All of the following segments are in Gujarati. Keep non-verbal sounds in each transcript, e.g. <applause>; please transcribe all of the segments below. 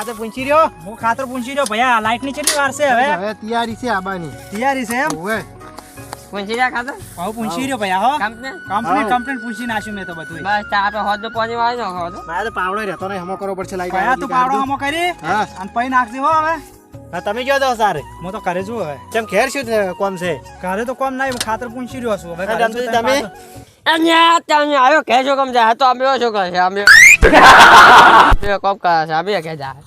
ખાતે પૂંછી રહ્યો? હું ખાતર પૂછી રહ્યો. ભયા લાઈટની કેટલી વાર છે હવે? હવે તૈયારી છે આબાની. તૈયારી છે એમ? ઓવે પૂછી રહ્યા ખાતર? હવે પૂંછી રહ્યો ભયા હો. કંપની. કમ્પ્લીટ પૂછી નાખ્યું મેં તો બધું બસ ચા આપણે હોદ પાણી વાળી નાખો તો. મારે તો પાવડો રહેતો નહીં હમો કરવો પડશે લાઈટ ભૈયા તું પાવડો હમો કરી અને પૈ નાખજે હો હવે. હા તમે ગયો દો સારે? હું તો ઘરે છું હવે. કેમ ઘેર શું કોમ છે? ઘરે તો કોમ નહીં હું ખાતર પૂછી રહ્યો છું. હવે ઘરે તમે? અહીંયા ત્યાં આવ્યો કે છો કમ જાય. તો અમે શું કહે છે અમે <laughs> કોમ કરે છે અમે કે જાય.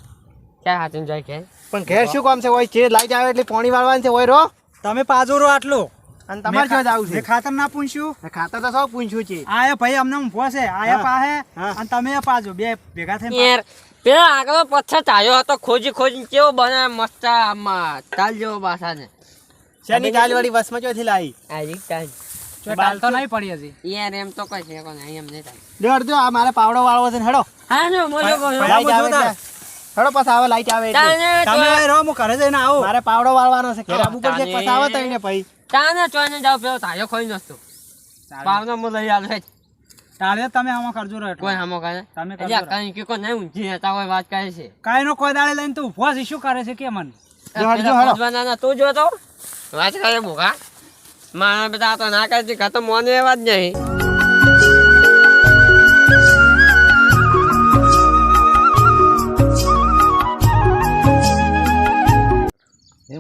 ક્યાં હાથીને જાય કે? પણ ઘેર શું કામ છે? હોય જે લાઈટ આવે એટલે પાણી વાળવાનું છે હોય રો. તમે પાજો રો આટલું. અને તમારે ક્યાં જવું છે. ખાતર ના પૂછ્યું? ખાતર તો સૌ પૂછ્યું છે. આયા ભાઈ અમને ઊભો છે આયા હા. પાહે અને તમે પાજો. બે ભેગા થઈને યાર પેલા આગળ પથ્થર ચાલ્યો હતો ખોજી ખોજી કેવો બને મસ્ત આમાં તાલ જેવો બાસા ને શેની ડાલવાળી બસમાં ચોથી લાવી આ રીત તાલ. જો ડાલ તો નહીં પડી હજી. યાર એમ તો કઈ છે કોને એમ નહીં થાય. ડર જો આ મારે પાવડો વાળવો છે હેડો. હા ને મોજો. એટલે. હેડો પાસ આવે લાઈટ આવે એટલે. તમે રહો હું ઘરે જઈને આવો. મારે પાવડો વાળવાનો છે ઘરે પડશે તાને- પછી આવે તઈને ભાઈ તાને ચોઈને જાવ પેલો તાયો ખોઈ નસ્તો પાવનો મો લઈ આવે તારે તમે આમાં કરજો રે કોઈ હમો કરે? તમે કરજો કઈ કે કોઈ નહીં ઊંઘી હતા કોઈ વાત કરે છે. કઈ નો કોઈ દાડે લઈને તું ઉપવાસ issue કરે છે કે મન? જો પેલા હળો. તું જો તો. વાત કરે ભૂખા મારા બધા આ તો ના કરે છે કાં તો મોને એવા જ નહીં.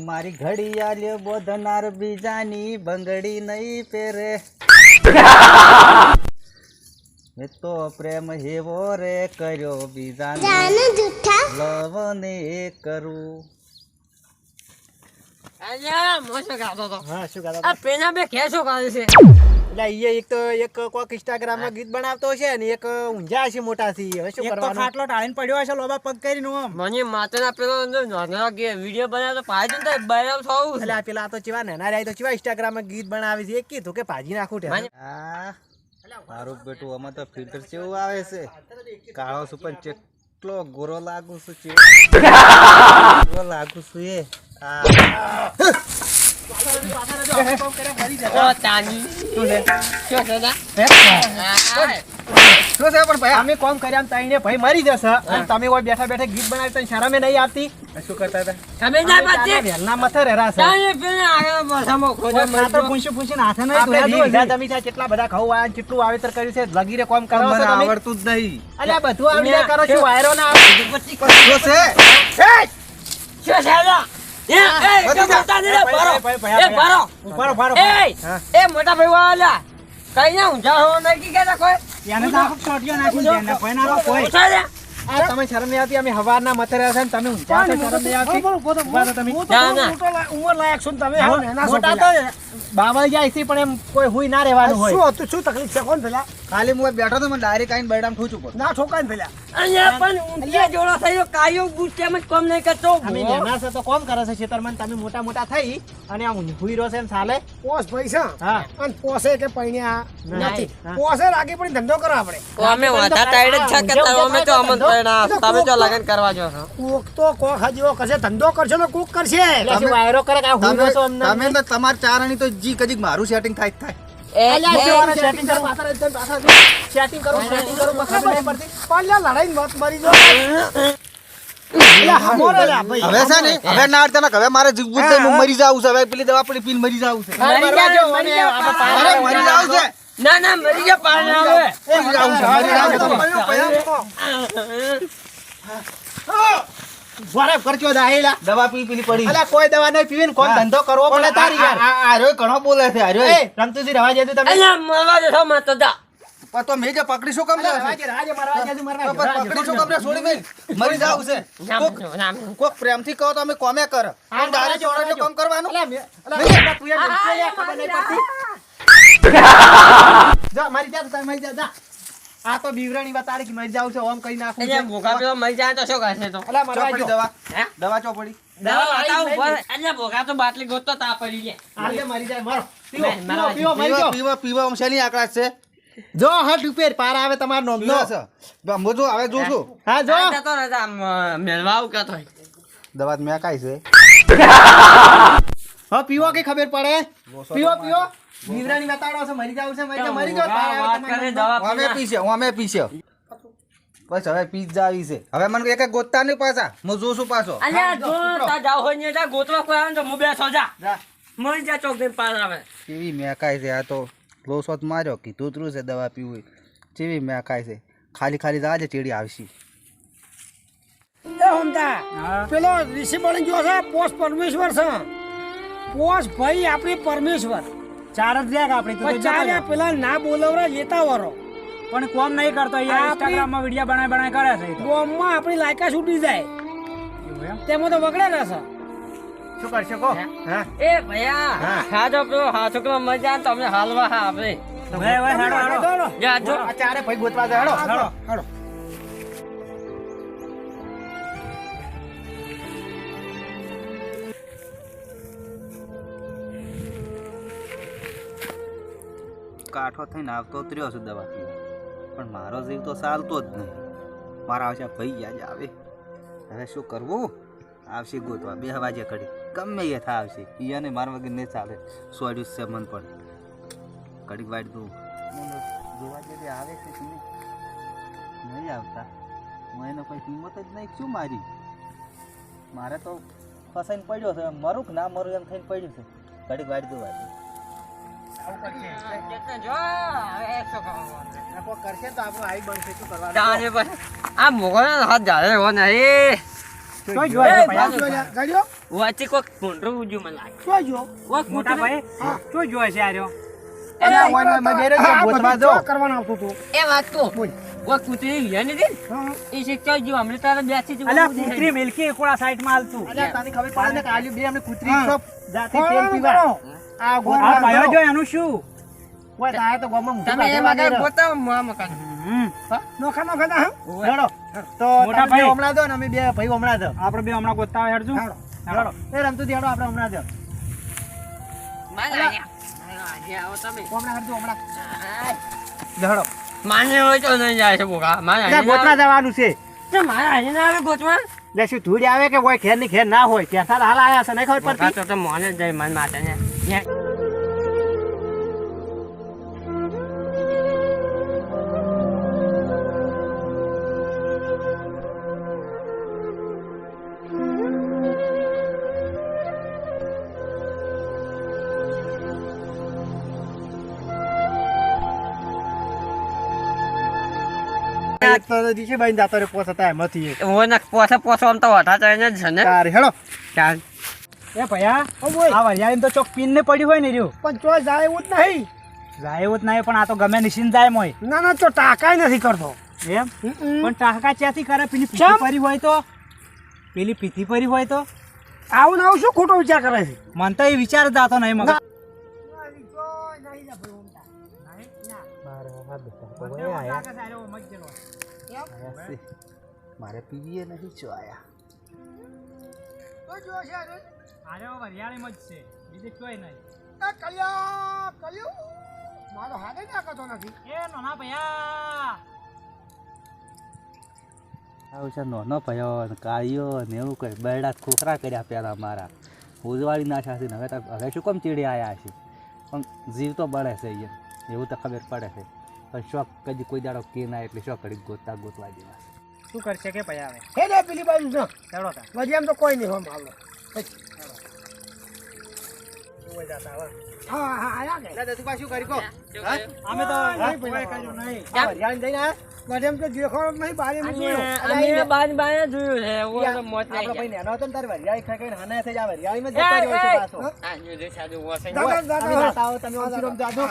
મારી ઘડિયાળ બોધનાર બીજાની બંગડી નહીં પહેરે. મેં તો પ્રેમ હેવો રે કર્યો બીજાને. લવ ને કરું. ગાતો તો હા શું કહેતા આ પેના બે ખેસો કરે છે? એટલે ઈ એક તો એક કોક ઇન્સ્ટાગ્રામમાં ગીત બનાવતો છે ને એક ઊંઝા છે મોટા થી હવે શું એક તો કરવાનું? ખાટલો ટાળીને પડ્યો હશે લોબા પગ કરીને આમ મને માતાના પેલો નાના કે વીડિયો બનાવ્યો તો બરાબર થવું એટલે પેલા તો ચેવા નેના રહ્યા તો ચેવા ઇન્સ્ટાગ્રામમાં ગીત બનાવે છે. એક કીધું કે ભાજી નાખું આ મારું બેટું આમાં તો ફિલ્ટર કેવું આવે છે. કાળો છું પણ કેટલો ગોરો લાગુ છું છે ગોરો લાગુ છું એ. તાની. શું છે? શું છે? આ, પણ ભાઈ અમે કોમ કર્યા તઈને ભાઈ મરી જશે. અને તમે કોઈ બેઠા બેઠા ગીત બનાવી તને શરમે નહીં આવતી. શું કરતા હતા? તમે ના પડતી? વેલના મથે રહેરા છે. તાને પેલા આગળ બધામાં ખોજો ખાતર પૂછી પૂછી પૂછીને હાથે નહીં આપણે ધોયા વીસ વીઘા જોઈ. કેટલા બધા ખાવ વાયા કેટલું વાવેતર કર્યું છે લગીરે કોમ કરો છો તમે? આવડતું જ નહીં. અલ્યા બધું આવડી કરો છો વાયરો ના આવે. પછી કરો. છે. શું છે? એ, એ, એ મોટા. ભાઈ, ભાઈ, હા. કઈ ના ઊંઝા હોવા નક્કી કહેતા કોઈ? એને તો આખો છોટિયો નાખી દે ને કોઈ ના કોઈ આ તમે શરમ નહીં આવતી અમે હવારના મથે રહ્યા છે ને તમે ઊંચા છો, શરમ નહીં આવતી. ઊભા રહો તમે. ના, ના. મોટા તો બાવળ જાય છે પણ એમ કોઈ હુઈ ના રહેવાનું હોય. ખાલી હું બેઠો તો મને ડાયરેક્ટ આઈને બરડામ ઠૂચું પડે અહીંયા પણ ઊંધિયા જોડો થયો કાયો બૂટ તેમ જ કોમ નહીં કરતો? અમે નાના છે તો કોમ કરે છે ખેતરમાં ને તમે મોટા મોટા થઈ અને આ હુઈ રહ્યો છે એમ સાલે? પોસ પૈસા હા. અને પોસે કે પૈણ્યા નથી. પોસે લાગી પણ ધંધો કરો આપણે. અમે વાધા ટાઈડ જ છે કે અમે તો અમન પૈણા તમે તો લગન કરવા જો છો. કોક તો કોક હજીવો કરશે ધંધો કરશે ને કોક કરશે. તમે વાયરો કરે કે હું તમે તો તમાર ચારણી તો જી કજીક મારું સેટિંગ થાય થાય. હવે છે ને હવે ના અડતા ના હવે મારે જીવવું છે હું મરી જાવું છે. હવે પેલી દવા પડી પીન મરી જાવું છે. મરી ના ના મરી જા પાણી આવે મરી જાવું છે. મરી જાવું છે. ઊભા ખર્ચો દાહેલા. દવા પી પીલી પડી. અલા કોઈ દવા નહીં પીવી ને કોણ ધંધો કરવો પડે તારી યાર. આર્યો ઘણો બોલે છે આર્યો એ. રમતુજી રવા જજો તમે અલા મરવા જશો મત પણ તો મેં જે પકડી શું કામ લે રાજે રાજે રવા મરવા જજો, મરવા પકડી શું કામ છોડી મેં મરી જાવ છે. કોક કોક પ્રેમથી કહો તો અમે કોમે કર. રવા છોડે જજો. કામ કરવાનું? અલા અલ્યા, તું યાર ખબર નહીં પડતી. <laughs> જા, મારી જા, તું મારી જા, જા. આ તો બીવરાણી બતાડે કે મરી જાવ છે ઓમ કઈ નાખું અહીંયા ભોગા પેલો મરી જાય તો શું કરશે તો? અલ્યા, મરવા જો. દવા. હે? દવા ચો પડી દવા બતાવો ઉપર. એટલે ભોગા તો બાટલી ગોતતો તા પડી લે હાલે મરી જાય મરો. પીવો પીવો મરી પીવા પીવો પીવો પીવા શેની આકડા છે? જો હા ઉપર પાર આવે તમારો નોમ લો છે. જો હવે જો છું. હા જો. તો અ, મેળવા આવું કહેતો હોય. દવા મેં કાઈ છે. હા પીવો કે ખબર પડે? પીવો પીવો. બીવરાણી બતાડો છે મરી જાવ છે મરી જાવ મરી જાવ પાર વાત કરે દવા અમે પીશે હું અમે પીશે. બસ હવે પીઝા આવી છે. હવે મને એક ગોતતા નહીં પાછા. હું જોશું પાછો. અલ્યા જો તા જાવ હોય ને જા ગોતવા કોઈ આવે તો હું બેસો જા. જા. મળી જા ચોક દઈને પાર આવે. કેવી મેકાય છે આ તો. લોસોત માર્યો કીધું તૂતરું છે દવા પીવું કેવી મેકાય છે. ખાલી ખાલી જાજે ચીડી આવશે. પેલો ઋષિ બની ગયો છે પોસ્ટ પરમેશ્વર છે પોસ ભાઈ આપણી પરમેશ્વર. ચાર જ રહ્યા આપણે? તો પણ પેલા ના બોલાવરા લેતા વરો. પણ કોમ નહીં કરતો ઇન્સ્ટાગ્રામમાં વિડિયો બનાય બનાય કરે છે કોમમાં આપણી લાયકા છૂટી જાય? તેમાં તો વગડે રહેશે શું કરશો કો હા? ભયા હા. ખાજો પેલો હા છોકરો મજા તમે હાલવા હા આપણે ભાઈ હવે હાડો હેડો. જા જો આ ચારે ભાઈ ગોતવા જાય હાડો. હાડો. હાલો કાઠો થઈને આવતો જ રહ્યો છું દવા પણ મારો જીવ તો ચાલતો જ નહીં. મારા આવશે ભાઈ યાદ આવે. હવે શું કરવું? આવશે ગોતવા. બે વાજે કડી ગમે એ થા આવશે. ઈયાને મારા વગર નહીં ચાલે. સોડ્યું છે મન પણ. કડીક વાટ દઉં જોવા જે આવે છે કે નહીં? આવતા. એનો કોઈ હિંમત જ નહીં. શું મારી? મારે તો ફસાઈને પડ્યો છે. મરું કે ના મરું એમ થઈને પડ્યું છે. કડીક વાટ દઉં વાટ કૂતરું- મેં મિલકી એકોડા સાઈડમાં હાલતું. અલ્યા, ખબર પડે ને કે બે અમને કૂતરી જાતે તેલ પીવા. કરો. આ આ ગોતવા ભાઈઓ જાઓ. જો એનું શું ઓય, તારે તો ગામમાં તમે એ કાઢવા મકાન દે રે. ગોતાવો, હું આ મકાન. નોખા નોખા ના હેડો. તો મોટા ભાઈ. હમણાં દો ને અમે બે ભાઈ હમણાં દો આપણે બે હમણાં ગોતતા હોય હેડજો હેડો. એ રમતુજી હેડો આપણે હમણાં દો મારે અહીંયા. આજે આવો તમે. હમણાં હેડજો, હમણાં આય. હેડો. માને હોય તો નહીં જાય છે બોકા. મારે ગોતવા જવાનું છે આવે. તો ના આવે ગોતવા? એટલે શું ધૂળ આવે કે કોઈ ખેરની ખેર ના હોય ત્યાં હાલ આયા છે નહીં ખબર પડતી તો તો મોને જાય મન માતા ને. ત્યાં- એક તો દીશે ભાઈ જાતો રે પોસ હતા એમાંથી એક ઓને પોસે પોસો આમ તો વઢા ચડીને જ છે ને. તારે હેડો ચાલ. એ ભૈયા. આ વરિયાળી તો ચોક પીન ને પડ્યું હોય ને રહ્યું પણ તો જાય એવું જ નહીં. જાય એવું જ નહીં પણ આ તો ગમે નિશિન જાય મોય. ના ના તો ટાકાય નથી કરતો. એમ? હમ. પણ ટાકા ચ્યાંથી કરે? પેલી? પીથી પરી હોય તો? પેલી પીથી પરી હોય તો? આવું ને આવું શું ખોટો વિચાર કરે છે? મને તો એ વિચાર જ આતો નહીં મગજ. મારે પીવીએ નથી છો આયા. વરિયાળીમાં જ છે. બીજે કોઈ નહીં. મારો હાથે જ આકતો નથી. એ નાના ભયા! આવું છે નાનો ભયો ને કાળીઓ ને એવું કઈ. બેડા ખોખરા કર્યા પેલા મારા. ઉજવાળી નાખ્યા છે હવે તો હવે શું કેમ ચીડી આવ્યા છે? પણ જીવ તો બળે છે અહીંયા એવું તો ખબર પડે છે. પણ શોખ કદી કોઈ દાડો કે ના એટલે શોખ કરી ગોતતા ગોતવા જેવા શું કરશે કે ભાઈ આવે હે પેલી બાજુ ચડો તા. વધી એમ તો કોઈ નહીં હોય મામલો હા હા આયા કે એટલે દતુભા શું કરી કહો અમે તો હા, કોઈ ભૈયા. નહીં આ જઈને આયા? એમ તો દેખો નહીં બારે અને અમે બાજ બાજ જોયું છે. એવું તો મોત નહીં આપણો ભાઈ નેનો હતો ને તારે હરિયાળી ખાઈ ખાઈને હાના થઈ જ જતા રહ્યો છે પાછો. દાદા, આવો, તમે જાજો.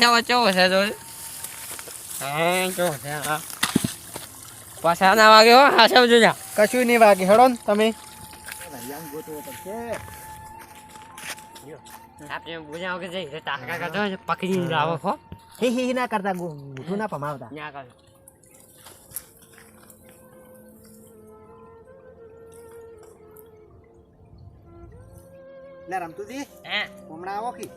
છે, વચ્ચે તો. હા, જો હા. પાછા ના વાગે હો, હાચવજો જોજા. કશું નહીં વાગે હેડો ને તમે આપણે બુજાવ કે જઈએ, ટાંકા કાઢો ને પકડીને લાવો હો. હી હી ના કરતા ના પમાવતા ન્યા કાઢો. એટલે રમતુજી હે, હમણાં આવો કી?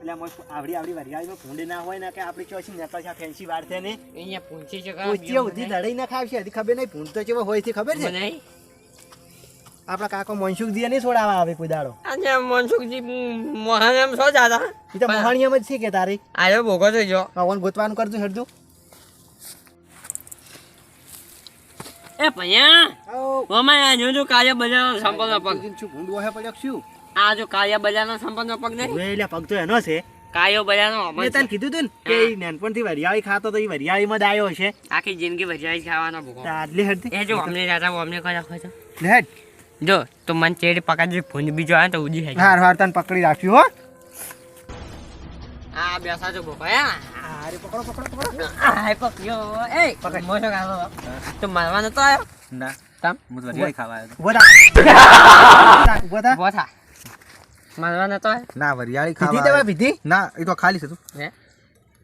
એટલે આવડી આવડી વરિયાળીમાં ભૂંડી ના હોય ને કે આપણી ચોસી નીકળશે ફેન્સી વાર છે ને. અહીંયા પૂંછી છે પૂંછી ઉધી દડાઈ ના ખાવશે હજી ખબર નહીં ભૂંડ તો કેવો હોય છે ખબર છે? આપણા કાકો મનસુખજી નહીં છોડાવા આવે કોઈ દાડો. આજે મનસુખજી મોહન એમ શું જાતા. એ તો મોહણીયમ જ છે કે તારી? આયો ભોગો થઈ જો પવન ગોતવાનું કરજો હેડજો. એ ભૈયા ઓમાં આ જોજો કાળિયા બજારનો સંપર્કનો પગ શું ભૂંડવો હે પડ્યો શું? આ જો કાયા બજારનો સંપર્કનો પગ નહીં? એટલે પગ તો એનો છે. કાયો બજારનો મેં તને કીધું તું ને કે નાનપણથી વરિયાળી ખાતો તો એ વરિયાળીમાં જ આવ્યો છે. આખી જિંદગી વરિયાળી ખાવાનો ભોગો આટલી હદ એ જો અમને જાતા અમને કજા ખોજો લે હેડ જો તો મન ચેડી પકડી ફોન બીજો આવે તો ઉજી હે હાર હાર તને પકડી રાખ્યું હો. આ બેસા જો હા. અરે પકડો પકડો પકડો. આ પકડ્યો. એ પકડ. મોટો ગાલો તો મારવાનો તો આવ્યો. ના તમ હું વરિયાળી ખાવા આવ્યો <laughs> ઊભો થા. ઊભો થા. મારવાનો તો ના વરિયાળી પીધી ખાવા દવા આવ્યો. પીધી ના એ તો ખાલી છે તું. હે?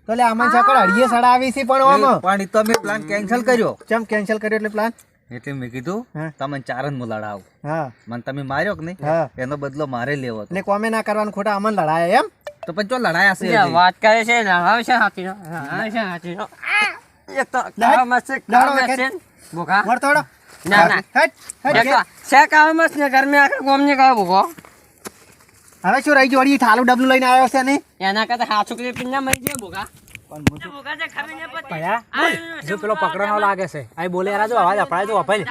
તો લે આમાં છકડ હળીએ સડાવી છે પણ ઓમ. પણ એ તો મેં પ્લાન કેન્સલ કર્યો. કેમ કેન્સલ કર્યો એટલે પ્લાન એટલે મેં કીધું. તમે ચાર જ હું લડાવ હા. મને તમે માર્યો કે નહીં? એનો બદલો મારે લેવો એટલે કોમે ના કરવાનું ખોટા અમન લડાયા એમ? તો પણ જો લડાયા છે વાત કરે છે ને હવે છે હાથીનો. હવે છે હાથીનો. એક તો મસ્ત છે, મસ્ત છે. ને, ભૂખા વળ. થોડો ના ના. હેડ હેડ એક તો છે ઘર મસ્ત ને ઘરમાં આખા ગોમની કાળો ભૂખો. હવે શું રહી જોડી વળી ડબલું લઈને આવ્યો છે ને? એના કરતા હાથ છોકરી પીને મરી જાય. આ જો પેલો પકડવાનો લાગે છે. આ બોલે યાર જો અવાજ અપડાય તો અપાય.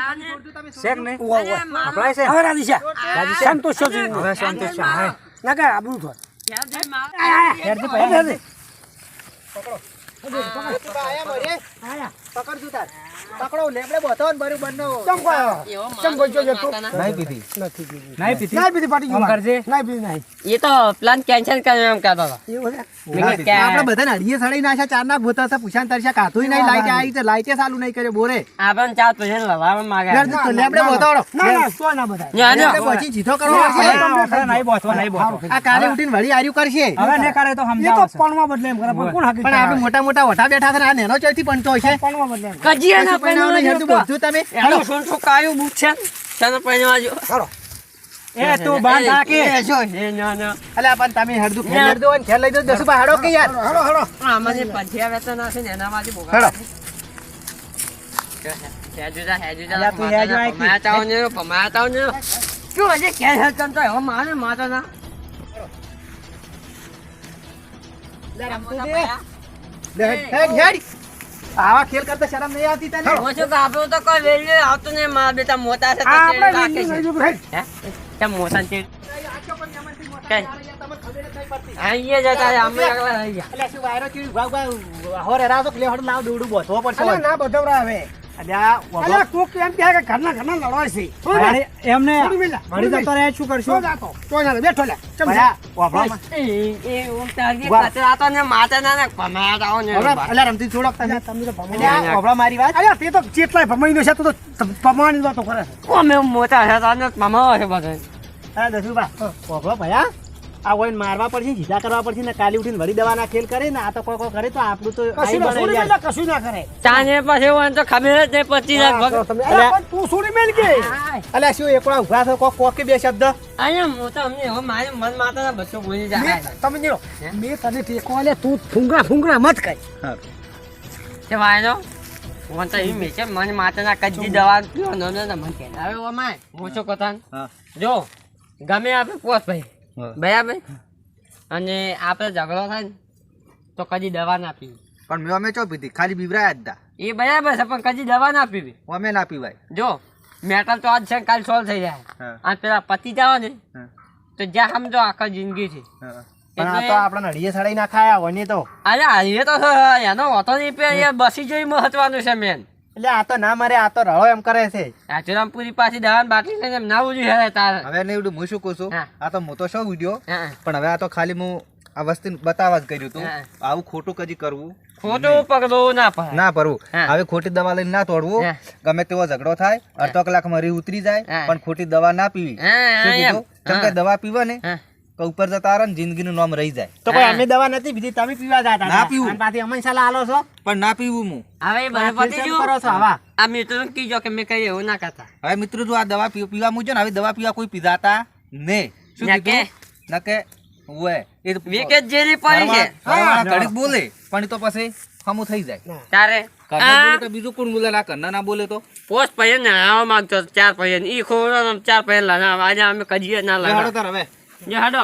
શેક ને? અપડાય છે? હવે રાજી છે સંતોષ છો હવે છે હા. ના કે આબરૂ પકડ. પકડો લેબડે બોતો ને બરું બંને ચમ કોઈ ચમ કોઈ જોજો તું. નહીં પીધી. નથી પીધી. નહીં પીતી ના પીધી પાટી આમ કરજે. ના પીધી નહીં એ તો પ્લાન કેન્સલ કર્યો એમ કહેતો હતો. છે? કે આપણે બધાને હળીએ સડાઈ નાખ્યા ચાર નાખ ભૂતા હતા પૂછાન તરસ્યા કાતું નહીં લાઈટ આવી તો લાઈટે ચાલુ નહીં કરે બોરે. આપણને ચાર પૈસા લવાવા માંગે. યાર, તો લેબડે બોતાવડો ના. ના તો ના બધા ન્યા, ન્યા. પછી જીતો કરવો નહીં બોથવા નહીં બોથવા આ કાલે ઉઠીને વળી આર્યું કરશે. હવે ને કરે તો એ તો પણમાં બદલે એમ કરે. પણ કોણ હાકી પણ આપણે મોટા મોટા વટા બેઠા છે આ નેનો ચોથી પણ છે. પણમાં બદલે એમ કજીયાના કશું પણ પૈણાવાળો બધું તમે. એનો શું શું કાયું બુક છે? ચાલો પૈણવા જો એ તું બાંધ રાખી એ જો એ ન્યા, ન્યા. અલ્યા પણ તમે હેડતું ખેલ હેડતું ખેલ લઈ દો. દસ રૂપિયા હાડો કે યાર? હળો હળો આમાં જે પંથિયા વેચતા ના છે ને એના બાજુ ભોગા હેડો. હેજુ જા, હેજુ જા. અલ્યા તું હેજુ આય પમાયા તાવ ને, પમાયા તાવ ને. શું હજી ઘેર હેડતા તો હવે મારે માતો ના. લે, હેડ, હેડ. આવા ખેલ કરતા શરમ નહીં આવતી તને હું શું કે તો કોઈ વેલ્યુ આવતું નહીં મા બેટા મોટા છે તો આપણે વેલ્યુ નહીં હેડ. હે? કેમ મોટા છે કઈ? આઈએ જતા અમે એકલા રહી ગયા. શું વાયરો હોરે લાવ દોડું બોધવો પડશે ના બધવડા હવે મારી વાત? અલ્યા તે તો જેટલાય ભમાઈ છે તું તો ભમાવાની વાતો કરે છે. મોટા છે પમાવા છે બધા. ભયા. આ હોય મારવા પડશે જીધા કરવા પડશે ને કાલી ઉઠીને વળી દવાના ખેલ કરે ને આ તો કોઈ કોઈ કરે તો આપણું તો આઈ કશું ના કરે. ચાને પછી હોય તો ખબર જ નહીં પચીસ લાખ હા, તો ભગ- તમે અલ્યા પણ તું સુડી મેલ કે? અલ્યા શું એકલા ઊભા થયો કોક કોક કે બે શબ્દ? અહીંયા મોટા અમને હવે મારે મન માતા બસો બોલી જાય. તમે જો મેં તને ટેકો આલે તું ફૂંગરા ફૂંગરા મત કઈ કે વાયનો હું તો એમ છે મને માતાના કજી દવા કયો નો ને મને કે હવે ઓમાય હું કથન. જો ગમે આપણે પોસ ભાઈ. હા. બરાબર? અને આપણે ઝઘડો થાય ને તો કદી દવા ના પીવી. પણ મેં અમે ચો પીધી ખાલી બીવરાયા જ હતા એ બરાબર છે પણ કદી દવા ના પીવી. અમે ના પીવાય. જો મેટલ તો આજ છે ને કાલ સોલ્વ થઈ જાય. અને પેલા પતિ જાવ ને તો જ્યાં સમજો આખા જિંદગી છે. પણ આ તો આપણા નડીએ સડાઈ ના ખાયા હોય ને તો. અરે હારીએ તો એનો હોતો નહીં પે એ બસી જોઈ મહત્વનું છે મેન એટલે આ તો ના મરે આ તો રળો એમ કરે છે. રાજરામપુરી પાસે દવાન બાટલી લઈને એમ ના ઉજવી હેરે તાર. હવે ને એવું હું શું કહું છું? આ તો મોટો શો વિડિયો પણ હવે આ તો ખાલી હું આ વસ્તુ બતાવવા જ કર્યું તું. આવું ખોટું કદી કરવું? ખોટું પકડવું ના પડે. ના પરવું હવે ખોટી દવા લઈને ના તોડવું. ગમે તેવો ઝઘડો થાય અડધો કલાક મરી ઉતરી જાય પણ ખોટી દવા ના પીવી. દવા પીવા ને હા. ઉપર જતા રહે ને જિંદગીનું નામ રહી જાય. તો કોઈ અમે દવા નથી પીધી તમે પીવા જતા ના પીવું. પાછી અમે સલાહ આલો છો. પણ ના પીવું હું. હવે એ બધું આ પતી કેમ કરો છો આવા. આ મિત્રો કીજો કે મેં કઈ એવું ના કરતા હવે મિત્રો જો આ દવા પીવા મૂકજો ને હવે દવા પીવા કોઈ પીધાતા ને. શું ના કીધું? ના કે. ઓએ એ તો વિકેટ જેરી પડી છે. હા. કડક બોલે પણ એ તો પછી હમું થઈ જાય. તારે? બોલે તો બીજું કોણ બોલે? ના ઘરના ના બોલે તો. પોસ્ટ પૈયન ને આવા માંગતો ચાર પૈયન ઈ ખોરો ચાર પૈયન લાના આજે અમે કજીએ ના લાગા હવે. જે હાડો